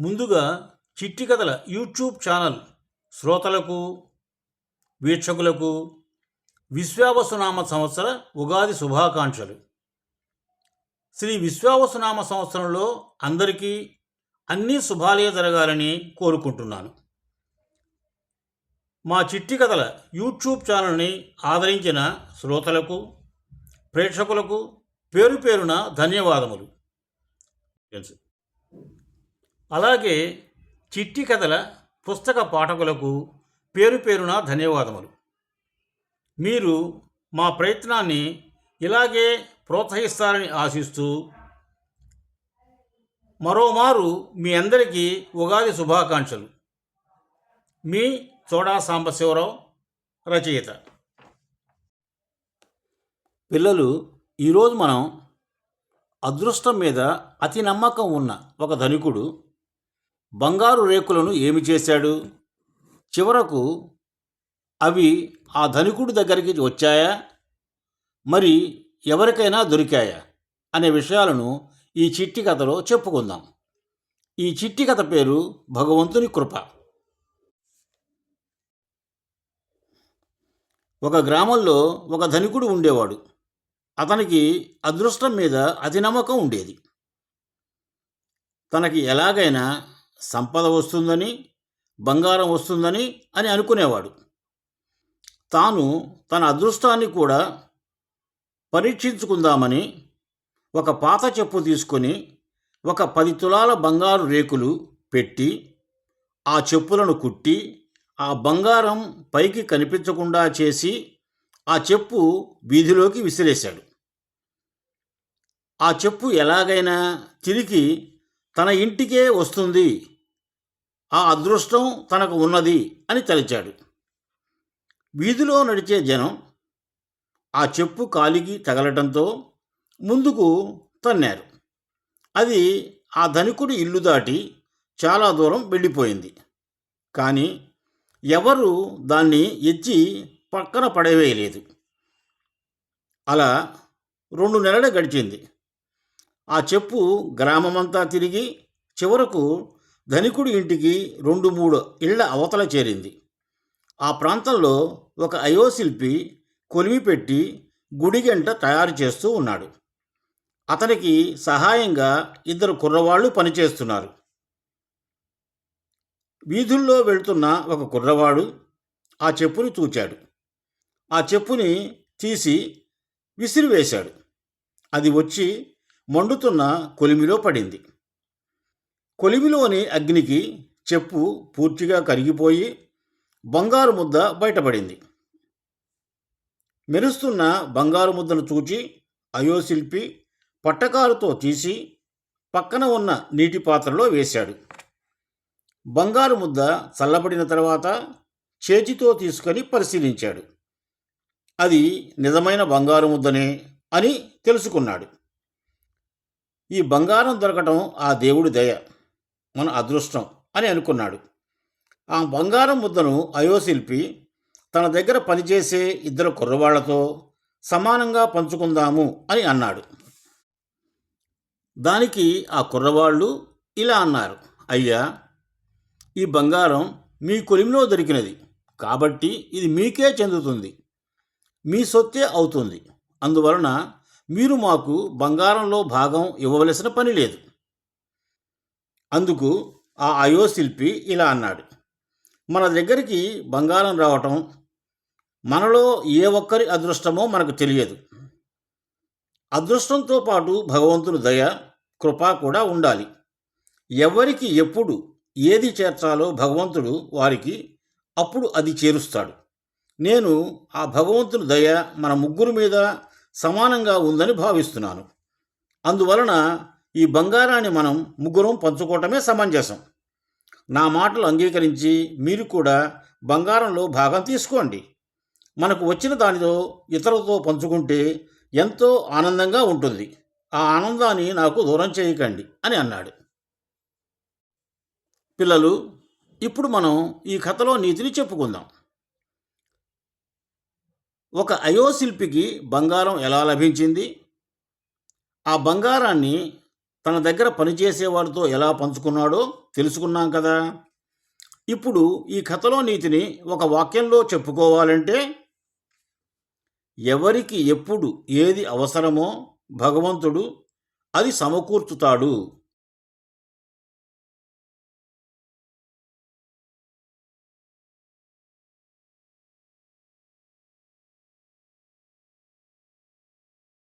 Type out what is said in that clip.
ముందుగా చిట్టి కథల యూట్యూబ్ ఛానల్ శ్రోతలకు వీక్షకులకు విశ్వావసునామ సంవత్సర ఉగాది శుభాకాంక్షలు. శ్రీ విశ్వావసునామ సంవత్సరంలో అందరికీ అన్ని శుభాలే జరగాలని కోరుకుంటున్నాను. మా చిట్టి కథల యూట్యూబ్ ఛానల్ని ఆదరించిన శ్రోతలకు ప్రేక్షకులకు పేరు పేరున ధన్యవాదములు. అలాగే చిట్టి కథల పుస్తక పాఠకులకు పేరు పేరున ధన్యవాదములు. మీరు మా ప్రయత్నాన్ని ఇలాగే ప్రోత్సహిస్తారని ఆశిస్తూ మరోమారు మీ అందరికీ ఉగాది శుభాకాంక్షలు. మీ చోడా సాంబశివరావు రచయిత. పిల్లలు ఈరోజు మనం అదృష్టం మీద అతి నమ్మకం ఉన్న ఒక ధనికుడు బంగారు రేకులను ఏమి చేశాడు? చివరకు అవి ఆ ధనికుడి దగ్గరికి వచ్చాయా? మరి ఎవరికైనా దొరికాయా? అనే విషయాలను ఈ చిట్టి కథలో చెప్పుకుందాం. ఈ చిట్టి కథ పేరు భగవంతుని కృప. ఒక గ్రామంలో ఒక ధనికుడు ఉండేవాడు. అతనికి అదృష్టం మీద అతి నమ్మకం ఉండేది. తనకి ఎలాగైనా సంపద వస్తుందని బంగారం వస్తుందని అని అనుకునేవాడు. తాను తన అదృష్టాన్ని కూడా పరీక్షించుకుందామని ఒక పాత చెప్పు తీసుకొని ఒక పది తులాల బంగారు రేకులు పెట్టి ఆ చెప్పులను కుట్టి ఆ బంగారం పైకి కనిపించకుండా చేసి ఆ చెప్పు వీధిలోకి విసిరేశాడు. ఆ చెప్పు ఎలాగైనా తిరిగి తన ఇంటికే వస్తుంది. ఆ అదృష్టం తనకు ఉన్నది అని తలిచాడు. వీధిలో నడిచే జనం ఆ చెప్పు కాలికి తగలటంతో ముందుకు తన్నారు. అది ఆ ధనికుడి ఇల్లు దాటి చాలా దూరం వెళ్ళిపోయింది. కానీ ఎవరు దాన్ని ఎచ్చి పక్కన పడవేయలేదు. అలా రెండు నెలలు గడిచింది. ఆ చెప్పు గ్రామమంతా తిరిగి చివరకు ధనికుడి ఇంటికి రెండు మూడు ఇళ్ళ అవతల చేరింది. ఆ ప్రాంతంలో ఒక అయోశిల్పి కొలిమి పెట్టి గుడిగంట తయారు చేస్తూ ఉన్నాడు. అతనికి సహాయంగా ఇద్దరు కుర్రవాళ్ళు పనిచేస్తున్నారు. వీధుల్లో వెళ్తున్న ఒక కుర్రవాడు ఆ చెప్పుని చూచాడు ఆ చెప్పుని తీసి విసిరివేశాడు. అది వచ్చి మండుతున్న కొలిమిలో పడింది. కొలిమిలోని అగ్నికి చెప్పు పూర్తిగా కరిగిపోయి బంగారు ముద్ద బయటపడింది. మెరుస్తున్న బంగారు ముద్దను చూచి అయోశిల్పి పట్టకారుతో తీసి పక్కన ఉన్న నీటి పాత్రలో వేశాడు. బంగారు ముద్ద చల్లబడిన తర్వాత చేతితో తీసుకొని పరిశీలించాడు. అది నిజమైన బంగారు ముద్దనే అని తెలుసుకున్నాడు. ఈ బంగారం దొరకటం ఆ దేవుడి దయ మన అదృష్టం అని అనుకున్నాడు. ఆ బంగారం ముద్దను అయోశిల్పి తన దగ్గర పనిచేసే ఇద్దరు కుర్రవాళ్ళతో సమానంగా పంచుకుందాము అని అన్నాడు. దానికి ఆ కుర్రవాళ్ళు ఇలా అన్నారు. అయ్యా ఈ బంగారం మీ కొలిమిలో దొరికినది కాబట్టి ఇది మీకే చెందుతుంది. మీ సొత్తే అవుతుంది. అందువలన మీరు మాకు బంగారంలో భాగం ఇవ్వవలసిన పని లేదు. అందుకు ఆ అయో శిల్పి ఇలా అన్నాడు. మన దగ్గరికి బంగారం రావటం మనలో ఏ ఒక్కరి అదృష్టమో మనకు తెలియదు. అదృష్టంతో పాటు భగవంతుని దయ కృప కూడా ఉండాలి. ఎవరికి ఎప్పుడు ఏది చేర్చాలో భగవంతుడు వారికి అప్పుడు అది చేరుస్తాడు. నేను ఆ భగవంతుని దయ మన ముగ్గురు మీద సమానంగా ఉందని భావిస్తున్నాను. అందువలన ఈ బంగారాన్ని మనం ముగ్గురం పంచుకోవటమే సమంజసం. నా మాటలు అంగీకరించి మీరు కూడా బంగారంలో భాగం తీసుకోండి. మనకు వచ్చిన దానితో ఇతరులతో పంచుకుంటే ఎంతో ఆనందంగా ఉంటుంది. ఆ ఆనందాన్ని నాకు దూరం చేయకండి అని అన్నాడు. పిల్లలు ఇప్పుడు మనం ఈ కథలో నీతిని చెప్పుకుందాం. ఒక అయోశిల్పికి బంగారం ఎలా లభించింది? ఆ బంగారాన్ని తన దగ్గర పనిచేసే వారితో ఎలా పంచుకున్నాడో తెలుసుకున్నాం కదా. ఇప్పుడు ఈ కథలో నీతిని ఒక వాక్యంలో చెప్పుకోవాలంటే ఎవరికి ఎప్పుడు ఏది అవసరమో భగవంతుడు అది సమకూర్చుతాడు.